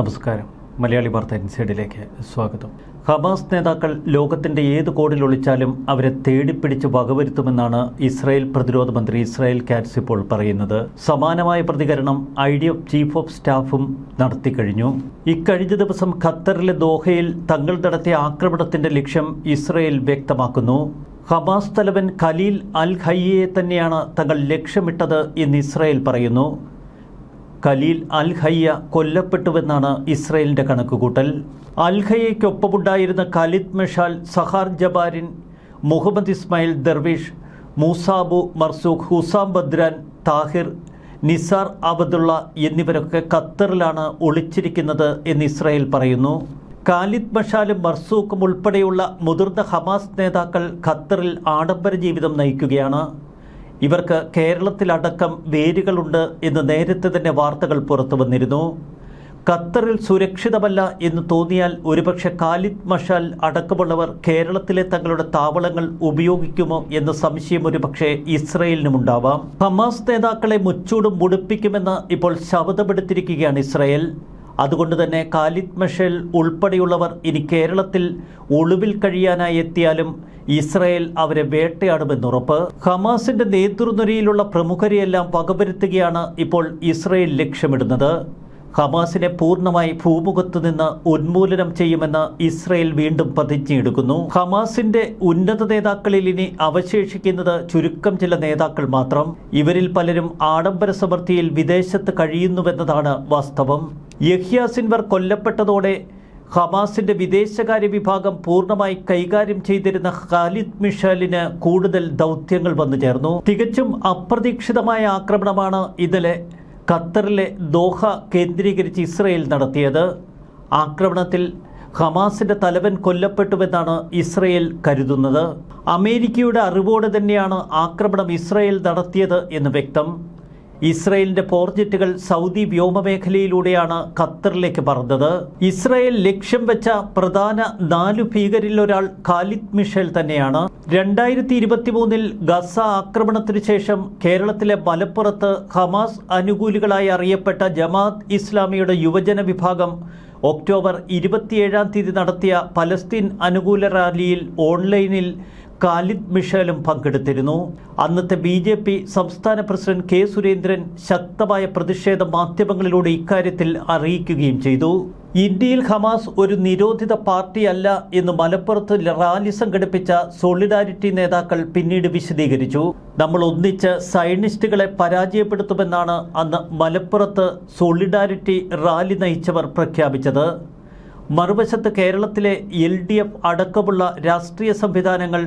നമസ്കാരം. മലയാളി വാർത്ത ഇൻസൈഡിലേക്ക് സ്വാഗതം. ഹമാസ് നേതാക്കൾ ലോകത്തിന്റെ ഏത് കോടിൽ ഒളിച്ചാലും അവരെ തേടിപ്പിടിച്ച് വകവരുത്തുമെന്നാണ് ഇസ്രായേൽ പ്രതിരോധ മന്ത്രി ഇസ്രായേൽ കാറ്റ്സ് ഇപ്പോൾ പറയുന്നത്. സമാനമായ പ്രതികരണം I D F chief of സ്റ്റാഫും നടത്തി കഴിഞ്ഞു. ഇക്കഴിഞ്ഞ ദിവസം ഖത്തറിലെ ദോഹയിൽ തങ്ങൾ നടത്തിയ ആക്രമണത്തിന്റെ ലക്ഷ്യം ഇസ്രായേൽ വ്യക്തമാക്കുന്നു. ഹമാസ് തലവൻ ഖലീൽ അൽ ഖയ്യയെ തന്നെയാണ് തങ്ങൾ ലക്ഷ്യമിട്ടത് എന്ന് ഇസ്രായേൽ പറയുന്നു. ഖലീൽ അൽ ഹയ്യ കൊല്ലപ്പെട്ടുവെന്നാണ് ഇസ്രയേലിന്റെ കണക്കുകൂട്ടൽ. അൽഹയ്യയ്ക്കൊപ്പമുണ്ടായിരുന്ന Khalid Meshaal Zahar Jabarin Muhammad Ismail Darwish Musa Abu Marzouk Hussam Badran Tahir Nizar Abdullah എന്നിവരൊക്കെ ഖത്തറിലാണ് ഒളിച്ചിരിക്കുന്നത് എന്ന് ഇസ്രായേൽ പറയുന്നു. ഖാലിദ് മഷാലും മർസൂഖും ഉൾപ്പെടെയുള്ള മുതിർന്ന ഹമാസ് നേതാക്കൾ ഖത്തറിൽ ആഡംബര ജീവിതം നയിക്കുകയാണ്. ഇവർക്ക് കേരളത്തിലടക്കം വേരുകളുണ്ട് എന്ന് നേരത്തെ തന്നെ വാർത്തകൾ പുറത്തു വന്നിരുന്നു. ഖത്തറിൽ സുരക്ഷിതമല്ല എന്ന് തോന്നിയാൽ ഒരുപക്ഷെ ഖാലിദ് മഷാൽ അടക്കമുള്ളവർ കേരളത്തിലെ തങ്ങളുടെ താവളങ്ങൾ ഉപയോഗിക്കുമോ എന്ന സംശയം ഒരുപക്ഷെ ഇസ്രയേലിനുമുണ്ടാവാം ഹമാസ് നേതാക്കളെ മുച്ചൂടും മുടിപ്പിക്കുമെന്ന് ഇപ്പോൾ ശബ്ദമെടുത്തിരിക്കുകയാണ് ഇസ്രയേൽ. അതുകൊണ്ട് തന്നെ ഖാലിദ് മഷേൽ ഉൾപ്പെടെയുള്ളവർ ഇനി കേരളത്തിൽ ഒളിവിൽ കഴിയാനായി എത്തിയാലും ഇസ്രയേൽ അവരെ വേട്ടയാടുമെന്നുറപ്പ് ഹമാസിന്റെ നേതൃനിരയിലുള്ള പ്രമുഖരെയെല്ലാം വകവരുത്തുകയാണ് ഇപ്പോൾ ഇസ്രയേൽ ലക്ഷ്യമിടുന്നത്. ഹമാസിനെ പൂർണമായി ഭൂമുഖത്തു നിന്ന് ഉന്മൂലനം ചെയ്യുമെന്ന് ഇസ്രയേൽ വീണ്ടും പ്രതിജ്ഞയെടുക്കുന്നു. ഹമാസിന്റെ ഉന്നത നേതാക്കളിൽ ഇനി അവശേഷിക്കുന്നത് ചുരുക്കം ചില നേതാക്കൾ മാത്രം. ഇവരിൽ പലരും ആഡംബര സമൃദ്ധിയിൽ വിദേശത്ത് കഴിയുന്നുവെന്നതാണ് വാസ്തവം. യഹ്യ സിൻവർ കൊല്ലപ്പെട്ടതോടെ ഹമാസിന്റെ വിദേശകാര്യ വിഭാഗം പൂർണമായി കൈകാര്യം ചെയ്തിരുന്ന ഖാലിദ് മിഷാലിന് കൂടുതൽ ദൗത്യങ്ങൾ വന്നു ചേർന്നു തികച്ചും അപ്രതീക്ഷിതമായ ആക്രമണമാണ് ഇന്നലെ ഖത്തറിലെ ദോഹ കേന്ദ്രീകരിച്ച് ഇസ്രയേൽ നടത്തിയത്. ആക്രമണത്തിൽ ഹമാസിന്റെ തലവൻ കൊല്ലപ്പെട്ടുവെന്നാണ് ഇസ്രയേൽ കരുതുന്നത്. അമേരിക്കയുടെ അറിവോടെ തന്നെയാണ് ആക്രമണം ഇസ്രയേൽ നടത്തിയത് എന്ന് വ്യക്തം. ഇസ്രയേലിന്റെ പോർജറ്റുകൾ സൗദി വ്യോമമേഖലയിലൂടെയാണ് ഖത്തറിലേക്ക് പറന്നത്. ഇസ്രയേൽ ലക്ഷ്യം വെച്ച പ്രധാന നാലു ഭീകരിൽ ഒരാൾ ഖാലിദ് മിഷേൽ തന്നെയാണ്. രണ്ടായിരത്തി ഇരുപത്തിമൂന്നിൽ ഗസ ആക്രമണത്തിനു ശേഷം കേരളത്തിലെ മലപ്പുറത്ത് ഹമാസ് അനുകൂലികളായി അറിയപ്പെട്ട ജമാഅത്ത് ഇസ്ലാമിയുടെ യുവജന വിഭാഗം ഒക്ടോബർ ഇരുപത്തിയേഴാം തീയതി നടത്തിയ പലസ്തീൻ അനുകൂല റാലിയിൽ ഓൺലൈനിൽ ഖാലിദ് മിഷേലും പങ്കെടുത്തിരുന്നു. അന്നത്തെ ബി ജെ പി സംസ്ഥാന പ്രസിഡന്റ് കെ സുരേന്ദ്രൻ ശക്തമായ പ്രതിഷേധം മാധ്യമങ്ങളിലൂടെ ഇക്കാര്യത്തിൽ അറിയിക്കുകയും ചെയ്തു. ഇന്ത്യയിൽ ഹമാസ് ഒരു നിരോധിത പാർട്ടിയല്ല എന്ന് മലപ്പുറത്ത് റാലി സംഘടിപ്പിച്ച സോളിഡാരിറ്റി നേതാക്കൾ പിന്നീട് വിശദീകരിച്ചു. നമ്മൾ ഒന്നിച്ച് സയനിസ്റ്റുകളെ പരാജയപ്പെടുത്തുമെന്നാണ് അന്ന് മലപ്പുറത്ത് സോളിഡാരിറ്റി റാലി നയിച്ചവർ പ്രഖ്യാപിച്ചത്. മറുവശത്ത് കേരളത്തിലെ എൽ ഡി എഫ് അടക്കമുള്ള രാഷ്ട്രീയ സംവിധാനങ്ങൾ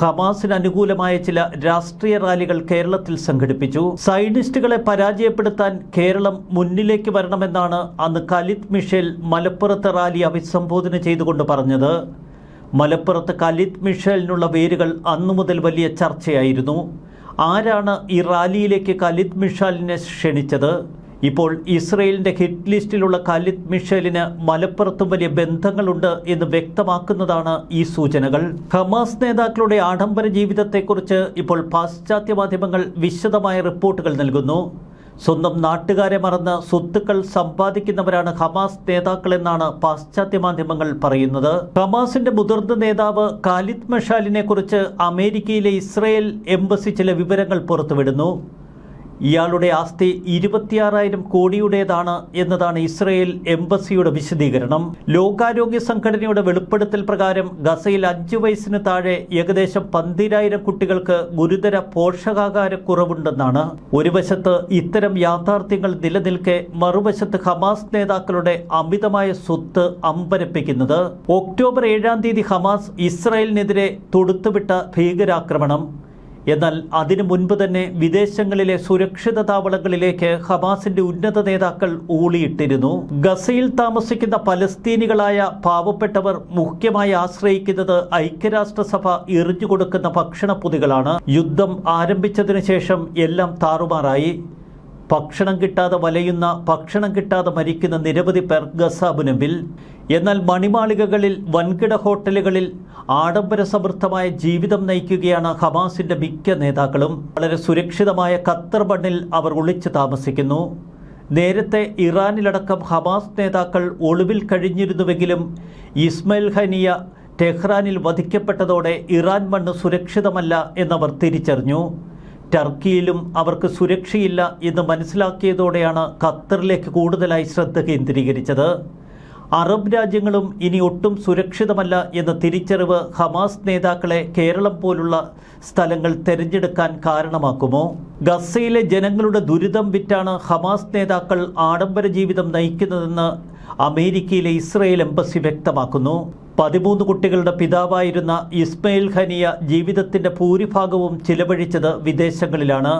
ഹമാസിന് അനുകൂലമായ ചില രാഷ്ട്രീയ റാലികൾ കേരളത്തിൽ സംഘടിപ്പിച്ചു. സൈനിസ്റ്റുകളെ പരാജയപ്പെടുത്താൻ കേരളം മുന്നിലേക്ക് വരണമെന്നാണ് അന്ന് കലിത് മിഷേൽ മലപ്പുറത്ത് റാലി അഭിസംബോധന ചെയ്തുകൊണ്ട് പറഞ്ഞത്. മലപ്പുറത്ത് കലിത് മിഷേലിനുള്ള വേരുകൾ അന്നു മുതൽ വലിയ ചർച്ചയായിരുന്നു. ആരാണ് ഈ റാലിയിലേക്ക് കലിത് മിഷാലിനെ ക്ഷണിച്ചത്? ഇപ്പോൾ ഇസ്രയേലിന്റെ ഹിറ്റ് ലിസ്റ്റിലുള്ള ഖാലിദ് മിഷേലിന് മലപ്പുറത്തും വലിയ ബന്ധങ്ങളുണ്ട് എന്ന് വ്യക്തമാക്കുന്നതാണ് ഈ സൂചനകൾ. ഹമാസ് നേതാക്കളുടെ ആഡംബര ജീവിതത്തെക്കുറിച്ച് ഇപ്പോൾ പാശ്ചാത്യ മാധ്യമങ്ങൾ വിശദമായ റിപ്പോർട്ടുകൾ നൽകുന്നു. സ്വന്തം നാട്ടുകാരെ മറന്ന് സ്വത്തുക്കൾ സമ്പാദിക്കുന്നവരാണ് ഹമാസ് നേതാക്കളെന്നാണ് പാശ്ചാത്യ മാധ്യമങ്ങൾ പറയുന്നത്. ഹമാസിന്റെ മുതിർന്ന നേതാവ് ഖാലിദ് മഷാലിനെ കുറിച്ച് അമേരിക്കയിലെ ഇസ്രയേൽ എംബസി ചില വിവരങ്ങൾ പുറത്തുവിടുന്നു. ഇയാളുടെ ആസ്തി ഇരുപത്തിയാറായിരം കോടിയുടേതാണ് എന്നതാണ് ഇസ്രയേൽ എംബസിയുടെ വിശദീകരണം. ലോകാരോഗ്യ സംഘടനയുടെ വെളിപ്പെടുത്തൽ പ്രകാരം ഗസയിൽ അഞ്ചു വയസ്സിന് താഴെ ഏകദേശം പന്തിരായിരം കുട്ടികൾക്ക് ഗുരുതര പോഷകാഹാരക്കുറവുണ്ടെന്നാണ്. ഒരു വശത്ത് ഇത്തരം യാഥാർത്ഥ്യങ്ങൾ നിലനിൽക്കെ മറുവശത്ത് ഹമാസ് നേതാക്കളുടെ അമിതമായ സ്വത്ത് അമ്പരപ്പിക്കുന്നത്. ഒക്ടോബർ ഏഴാം തീയതി ഹമാസ് ഇസ്രായേലിനെതിരെ തൊടുത്തുവിട്ട ഭീകരാക്രമണം. എന്നാൽ അതിനു മുൻപ് തന്നെ വിദേശങ്ങളിലെ സുരക്ഷിത താവളങ്ങളിലേക്ക് ഹമാസിന്റെ ഉന്നത നേതാക്കൾ ഊളിയിട്ടിരുന്നു. ഗസയിൽ താമസിക്കുന്ന പലസ്തീനികളായ പാവപ്പെട്ടവർ മുഖ്യമായി ആശ്രയിക്കുന്നത് ഐക്യരാഷ്ട്രസഭ എറിഞ്ഞുകൊടുക്കുന്ന ഭക്ഷണപ്പൊതികളാണ് യുദ്ധം ആരംഭിച്ചതിനു ശേഷം എല്ലാം താറുമാറായി. ഭക്ഷണം കിട്ടാതെ വലയുന്ന ഭക്ഷണം കിട്ടാതെ മരിക്കുന്ന നിരവധി പേർ ഗസാബുനമ്പിൽ എന്നാൽ മണിമാളികകളിൽ വൻകിട ഹോട്ടലുകളിൽ ആഡംബര സമൃദ്ധമായ ജീവിതം നയിക്കുകയാണ് ഹമാസിന്റെ മിക്ക നേതാക്കളും. വളരെ സുരക്ഷിതമായ ഖത്തർ മണ്ണിൽ അവർ ഒളിച്ചു താമസിക്കുന്നു. നേരത്തെ ഇറാനിലടക്കം ഹമാസ് നേതാക്കൾ ഒളിവിൽ കഴിഞ്ഞിരുന്നുവെങ്കിലും ഇസ്മയിൽ ഹനിയ ടെഹ്റാനിൽ വധിക്കപ്പെട്ടതോടെ ഇറാൻ മണ്ണ് സുരക്ഷിതമല്ല എന്നവർ തിരിച്ചറിഞ്ഞു. ടർക്കിയിലും അവർക്ക് സുരക്ഷയില്ല എന്ന് മനസ്സിലാക്കിയതോടെയാണ് ഖത്തറിലേക്ക് കൂടുതലായി ശ്രദ്ധ കേന്ദ്രീകരിച്ചത്. അറബ് രാജ്യങ്ങളും ഇനി ഒട്ടും സുരക്ഷിതമല്ല എന്ന തിരിച്ചറിവ് ഹമാസ് നേതാക്കളെ കേരളം പോലുള്ള സ്ഥലങ്ങൾ തിരഞ്ഞെടുക്കാൻ കാരണമാക്കുമോ? ഗസയിലെ ജനങ്ങളുടെ ദുരിതം വിറ്റാണ് ഹമാസ് നേതാക്കൾ ആഡംബര ജീവിതം നയിക്കുന്നതെന്ന് അമേരിക്കയിലെ ഇസ്രയേൽ എംബസി വ്യക്തമാക്കുന്നു. പതിമൂന്ന് കുട്ടികളുടെ പിതാവായിരുന്ന ഇസ്മയിൽ ഖനിയ ജീവിതത്തിന്റെ ഭൂരിഭാഗവും ചിലവഴിച്ചത് വിദേശങ്ങളിലാണ്.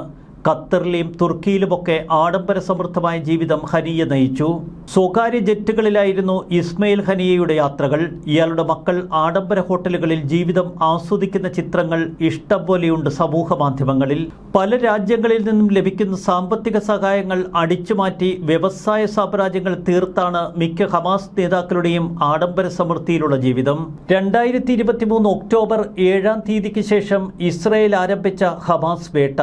ഖത്തറിലെയും തുർക്കിയിലുമൊക്കെ ആഡംബര സമൃദ്ധമായ ജീവിതം ഹനിയ നയിച്ചു. സ്വകാര്യ ജെറ്റുകളിലായിരുന്നു ഇസ്മയിൽ ഹനിയയുടെ യാത്രകൾ. ഇയാളുടെ മക്കൾ ആഡംബര ഹോട്ടലുകളിൽ ജീവിതം ആസ്വദിക്കുന്ന ചിത്രങ്ങൾ ഇഷ്ടം പോലെയുണ്ട് സമൂഹ മാധ്യമങ്ങളിൽ. പല രാജ്യങ്ങളിൽ നിന്നും ലഭിക്കുന്ന സാമ്പത്തിക സഹായങ്ങൾ അടിച്ചുമാറ്റി വ്യവസായ സാമ്രാജ്യങ്ങൾ തീർത്താണ് മിക്ക ഹമാസ് നേതാക്കളുടെയും ആഡംബര സമൃദ്ധിയിലുള്ള ജീവിതം. രണ്ടായിരത്തി ഇരുപത്തിമൂന്ന് ഒക്ടോബർ ഏഴാം തീയതിക്ക് ശേഷം ഇസ്രയേൽ ആരംഭിച്ച ഹമാസ് വേട്ട.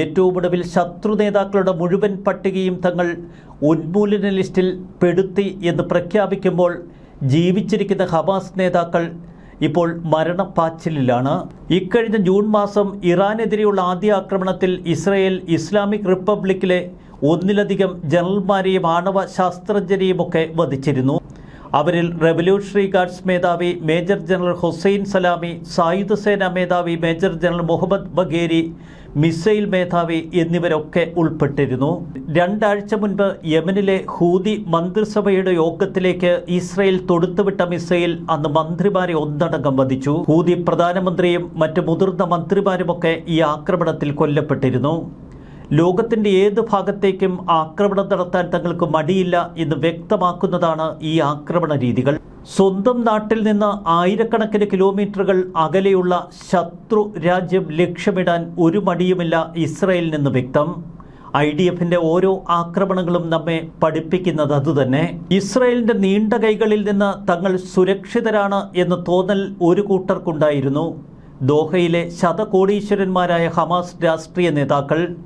ഏറ്റവും ഒടുവിൽ ശത്രു നേതാക്കളുടെ മുഴുവൻ പട്ടികയും തങ്ങൾ ഉന്മൂലന ലിസ്റ്റിൽ പെടുത്തി എന്ന് പ്രഖ്യാപിക്കുമ്പോൾ ജീവിച്ചിരിക്കുന്ന ഹമാസ് നേതാക്കൾ ഇപ്പോൾ മരണപ്പാച്ചിലിലാണ്. ഇക്കഴിഞ്ഞ ജൂൺ മാസം ഇറാനെതിരെയുള്ള ആദ്യ ആക്രമണത്തിൽ ഇസ്രയേൽ ഇസ്ലാമിക് റിപ്പബ്ലിക്കിലെ ഒന്നിലധികം ജനറൽമാരെയും ആണവ ശാസ്ത്രജ്ഞരെയുമൊക്കെ വധിച്ചിരുന്നു. അവരിൽ റെവല്യൂഷണറി ഗാർഡ്സ് മേധാവി മേജർ ജനറൽ ഹുസൈൻ സലാമി സായുധ സേനാ മേധാവി major general Mohammad Bagheri missile മേധാവി എന്നിവരൊക്കെ ഉൾപ്പെട്ടിരുന്നു. രണ്ടാഴ്ച മുൻപ് യമനിലെ ഹൂതി മന്ത്രിസഭയുടെ യോഗത്തിലേക്ക് ഇസ്രയേൽ തൊടുത്തുവിട്ട മിസൈൽ അന്ന് മന്ത്രിമാരെ ഒന്നടങ്കം വധിച്ചു. ഹൂതി പ്രധാനമന്ത്രിയും മറ്റ് മുതിർന്ന മന്ത്രിമാരുമൊക്കെ ഈ ആക്രമണത്തിൽ കൊല്ലപ്പെട്ടിരുന്നു. ലോകത്തിന്റെ ഏത് ഭാഗത്തേക്കും ആക്രമണം നടത്താൻ തങ്ങൾക്ക് മടിയില്ല എന്ന് വ്യക്തമാക്കുന്നതാണ് ഈ ആക്രമണ രീതികൾ. സ്വന്തം നാട്ടിൽ നിന്ന് ആയിരക്കണക്കിന് കിലോമീറ്ററുകൾ അകലെയുള്ള ശത്രു രാജ്യം ലക്ഷ്യമിടാൻ ഒരു മടിയുമില്ല ഇസ്രയേലിനെന്ന് വ്യക്തം. ഐ ഡി എഫിന്റെ ഓരോ ആക്രമണങ്ങളും നമ്മെ പഠിപ്പിക്കുന്നത് അതുതന്നെ. ഇസ്രയേലിന്റെ നീണ്ട കൈകളിൽ നിന്ന് തങ്ങൾ സുരക്ഷിതരാണ് എന്ന് തോന്നൽ ഒരു കൂട്ടർക്കുണ്ടായിരുന്നു. ദോഹയിലെ ശതകോടീശ്വരന്മാരായ ഹമാസ് രാഷ്ട്രീയ നേതാക്കൾ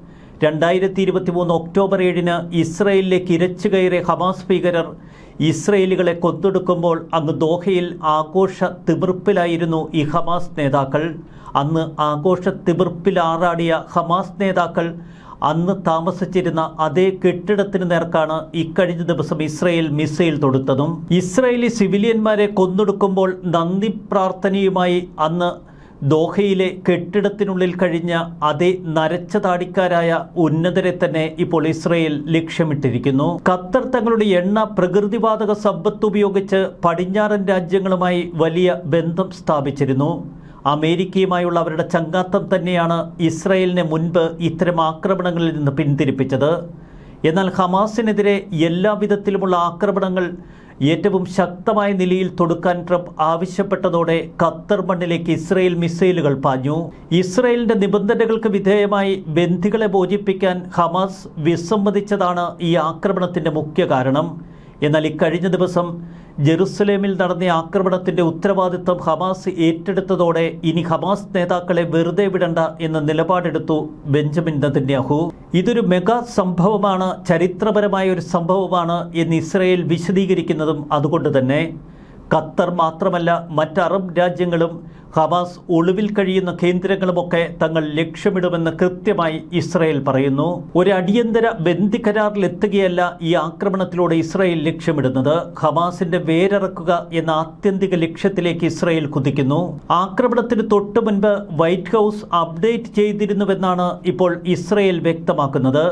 രണ്ടായിരത്തി ഇരുപത്തി മൂന്ന് ഒക്ടോബർ ഏഴിന് ഇസ്രയേലിലേക്ക് ഇരച്ചു കയറിയ ഹമാസ് ഭീകരർ ഇസ്രയേലികളെ കൊന്നൊടുക്കുമ്പോൾ അന്ന് ദോഹയിൽ ആഘോഷ തിമിർപ്പിലായിരുന്നു ഈ ഹമാസ് നേതാക്കൾ. അന്ന് ആഘോഷ തിമിർപ്പിൽ ആറാടിയ ഹമാസ് നേതാക്കൾ അന്ന് താമസിച്ചിരുന്ന അതേ കെട്ടിടത്തിന് നേർക്കാണ് ഇക്കഴിഞ്ഞ ദിവസം ഇസ്രയേൽ മിസൈൽ തൊടുത്തതും. ഇസ്രയേലി സിവിലിയന്മാരെ കൊന്നൊടുക്കുമ്പോൾ നന്ദി പ്രാർത്ഥനയുമായി അന്ന് ദോഹയിലെ കെട്ടിടത്തിനുള്ളിൽ കഴിഞ്ഞ അതേ നരച്ച താടിക്കാരായ ഉന്നതരെ തന്നെ ഇപ്പോൾ ഇസ്രയേൽ ലക്ഷ്യമിട്ടിരിക്കുന്നു. ഖത്തർ തങ്ങളുടെ എണ്ണ പ്രകൃതിവാതക സമ്പത്ത് ഉപയോഗിച്ച് പടിഞ്ഞാറൻ രാജ്യങ്ങളുമായി വലിയ ബന്ധം സ്ഥാപിച്ചിരുന്നു. അമേരിക്കയുമായുള്ള അവരുടെ ചങ്ങാത്തം തന്നെയാണ് ഇസ്രയേലിനെ മുൻപ് ഇത്തരം ആക്രമണങ്ങളിൽ നിന്ന് പിന്തിരിപ്പിച്ചത്. എന്നാൽ ഹമാസിനെതിരെ എല്ലാവിധത്തിലുമുള്ള ആക്രമണങ്ങൾ ഏറ്റവും ശക്തമായ നിലയിൽ തൊടുക്കാൻ ട്രംപ് ആവശ്യപ്പെട്ടതോടെ ഖത്തർ മണ്ണിലേക്ക് ഇസ്രയേൽ മിസൈലുകൾ പാഞ്ഞു. ഇസ്രയേലിന്റെ നിബന്ധനകൾക്ക് വിധേയമായി ബന്ധികളെ ബോധിപ്പിക്കാൻ ഹമാസ് വിസമ്മതിച്ചതാണ് ഈ ആക്രമണത്തിന്റെ മുഖ്യ കാരണം. എന്നാൽ ഇക്കഴിഞ്ഞ ദിവസം ജെറുസലേമിൽ നടന്ന ആക്രമണത്തിന്റെ ഉത്തരവാദിത്തം ഹമാസ് ഏറ്റെടുത്തതോടെ ഇനി ഹമാസ് നേതാക്കളെ വെറുതെ വിടണ്ട എന്ന നിലപാടെടുത്തു ബെഞ്ചമിൻ നതന്യാഹു. ഇതൊരു മെഗാ സംഭവമാണ് ചരിത്രപരമായ ഒരു സംഭവമാണ് എന്ന് ഇസ്രയേൽ വിശദീകരിക്കുന്നതും അതുകൊണ്ട് തന്നെ. ഖത്തർ മാത്രമല്ല മറ്റ് അറബ് രാജ്യങ്ങളും ഹമാസ് ഒളിവിൽ കഴിയുന്ന കേന്ദ്രങ്ങളുമൊക്കെ തങ്ങൾ ലക്ഷ്യമിടുമെന്ന് കൃത്യമായി ഇസ്രായേൽ പറയുന്നു. ഒരു അടിയന്തര ബന്ധി കരാറിലെത്തുകയല്ല ഈ ആക്രമണത്തിലൂടെ ഇസ്രയേൽ ലക്ഷ്യമിടുന്നത്. ഹമാസിന്റെ വേരിറക്കുക എന്ന ആത്യന്തിക ലക്ഷ്യത്തിലേക്ക് ഇസ്രായേൽ കുതിക്കുന്നു. ആക്രമണത്തിന് തൊട്ടു മുൻപ് വൈറ്റ് ഹൗസ് അപ്ഡേറ്റ് ചെയ്തിരുന്നുവെന്നാണ് ഇപ്പോൾ ഇസ്രായേൽ വ്യക്തമാക്കുന്നത്.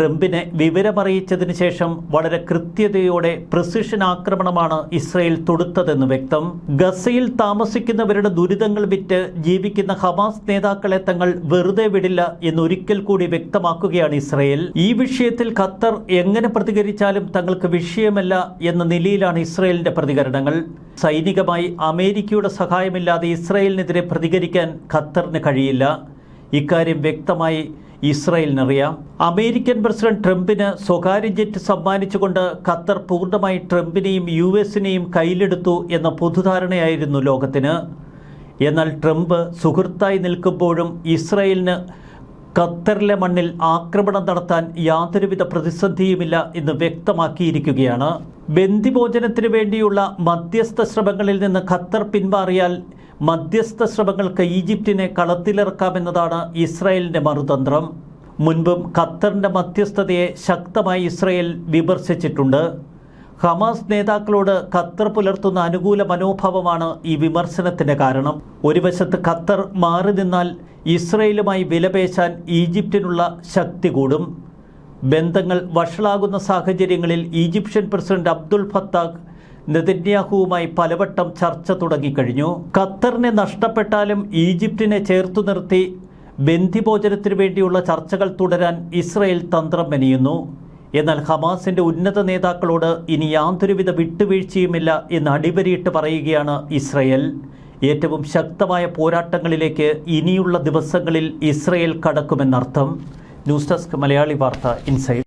ട്രംപിനെ വിവരമറിയിച്ചതിനു ശേഷം വളരെ കൃത്യതയോടെ പ്രസിഷൻ ആക്രമണമാണ് ഇസ്രയേൽ തൊടുത്തതെന്ന് വ്യക്തം. ഗസയിൽ താമസിക്കുന്നവരുടെ ദുരിതങ്ങൾ വിറ്റ് ജീവിക്കുന്ന ഹമാസ് നേതാക്കളെ തങ്ങൾ വെറുതെ വിടില്ല എന്നൊരിക്കൽ കൂടി വ്യക്തമാക്കുകയാണ് ഇസ്രയേൽ. ഈ വിഷയത്തിൽ ഖത്തർ എങ്ങനെ പ്രതികരിച്ചാലും തങ്ങൾക്ക് വിഷയമല്ല എന്ന നിലയിലാണ് ഇസ്രയേലിന്റെ പ്രതികരണങ്ങൾ. സൈനികമായി അമേരിക്കയുടെ സഹായമില്ലാതെ ഇസ്രയേലിനെതിരെ പ്രതികരിക്കാൻ ഖത്തറിന് കഴിയില്ല. ഇക്കാര്യം വ്യക്തമായി ഇസ്രയേലിനറിയാം. അമേരിക്കൻ പ്രസിഡന്റ് ട്രംപിന് സ്വകാര്യ ജെറ്റ് സമ്മാനിച്ചുകൊണ്ട് ഖത്തർ പൂർണമായി ട്രംപിനെയും യു എസിനെയും കയ്യിലെടുത്തു എന്ന പൊതുധാരണയായിരുന്നു ലോകത്തിന്. എന്നാൽ ട്രംപ് സുഹൃത്തായി നിൽക്കുമ്പോഴും ഇസ്രയേലിന് ഖത്തറിലെ മണ്ണിൽ ആക്രമണം നടത്താൻ യാതൊരുവിധ പ്രതിസന്ധിയുമില്ല എന്ന് വ്യക്തമാക്കിയിരിക്കുകയാണ്. ബന്ദിഭോജനത്തിനു വേണ്ടിയുള്ള മധ്യസ്ഥ ശ്രമങ്ങളിൽ നിന്ന് ഖത്തർ പിന്മാറിയാൽ മധ്യസ്ഥ ശ്രമങ്ങൾക്ക് ഈജിപ്തിനെ കളത്തിലിറക്കാമെന്നതാണ് ഇസ്രായേലിന്റെ മറുതന്ത്രം. മുൻപും ഖത്തറിന്റെ മധ്യസ്ഥതയെ ശക്തമായി ഇസ്രായേൽ വിമർശിച്ചിട്ടുണ്ട്. ഹമാസ് നേതാക്കളോട് ഖത്തർ പുലർത്തുന്ന അനുകൂല മനോഭാവമാണ് ഈ വിമർശനത്തിന് കാരണം. ഒരു വശത്ത് ഖത്തർ മാറി നിന്നാൽ ഇസ്രയേലുമായി വിലപേശാൻ ഈജിപ്തിനുള്ള ശക്തി കൂടും. ബന്ധങ്ങൾ വഷളാകുന്ന സാഹചര്യങ്ങളിൽ ഈജിപ്ഷ്യൻ പ്രസിഡന്റ് അബ്ദുൽ ഫത്താഖ് നെതന്യാഹുവുമായി പലവട്ടം ചർച്ച തുടങ്ങിക്കഴിഞ്ഞു ഖത്തറിനെ നഷ്ടപ്പെട്ടാലും ഈജിപ്തിനെ ചേർത്തു നിർത്തി ബന്ധിഭോജനത്തിനു വേണ്ടിയുള്ള ചർച്ചകൾ തുടരാൻ ഇസ്രയേൽ തന്ത്രം മെനിയുന്നു. എന്നാൽ ഹമാസിന്റെ ഉന്നത നേതാക്കളോട് ഇനി യാതൊരുവിധ വിട്ടുവീഴ്ചയുമില്ല എന്ന് അടിപരിയിട്ട് പറയുകയാണ് ഇസ്രയേൽ. ഏറ്റവും ശക്തമായ പോരാട്ടങ്ങളിലേക്ക് ഇനിയുള്ള ദിവസങ്ങളിൽ ഇസ്രയേൽ കടക്കുമെന്നർത്ഥം. ന്യൂസ് ഡെസ്ക് മലയാളി വാർത്ത ഇൻസൈഡ്.